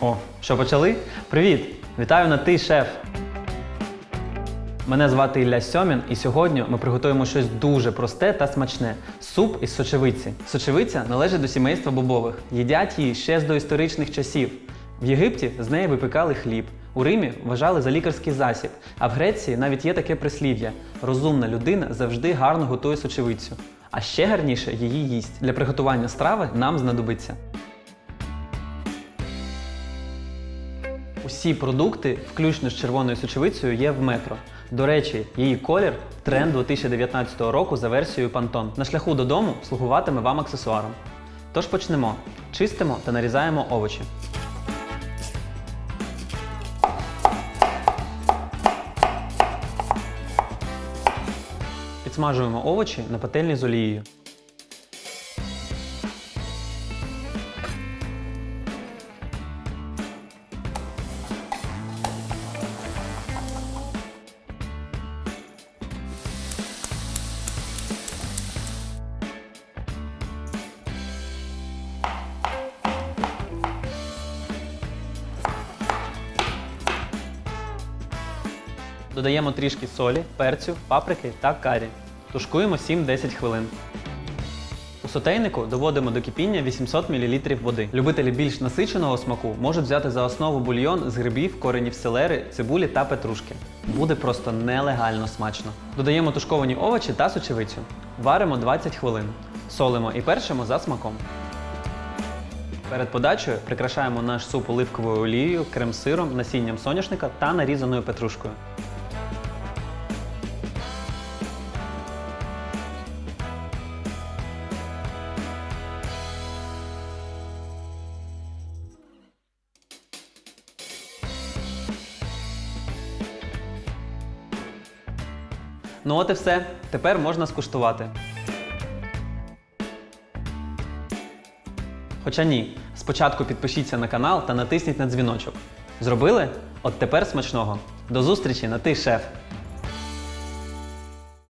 О, що почали? Привіт! Вітаю на ти, шеф! Мене звати Ілля Сьомін, і сьогодні ми приготуємо щось дуже просте та смачне суп із сочевиці. Сочевиця належить до сімейства бобових. Їдять її ще з доісторичних часів. В Єгипті з неї випікали хліб. У Римі вважали за лікарський засіб, а в Греції навіть є таке прислів'я: розумна людина завжди гарно готує сочевицю. А ще гарніше її їсть. Для приготування страви нам знадобиться Усі продукти, включно з червоною сочевицею, є в метро. До речі, її колір тренд 2019 року за версією Pantone. На шляху додому слугуватиме вам аксесуаром. Тож почнемо. Чистимо та нарізаємо овочі. Підсмажуємо овочі на пательні з олією. Додаємо трішки солі, перцю, паприки та карі. Тушкуємо 7-10 хвилин. У сотейнику доводимо до кипіння 800 мл води. Любителі більш насиченого смаку можуть взяти за основу бульйон з грибів, коренів селери, цибулі та петрушки. Буде просто нелегально смачно. Додаємо тушковані овочі та сочевицю. Варимо 20 хвилин. Солимо і першимо за смаком. Перед подачею прикрашаємо наш суп оливковою олією, крем-сиром, насінням соняшника та нарізаною петрушкою. Ну от і все. Тепер можна скуштувати. Хоча ні, спочатку підпишіться на канал та натисніть на дзвіночок. Зробили? От тепер смачного. До зустрічі на ти, шеф!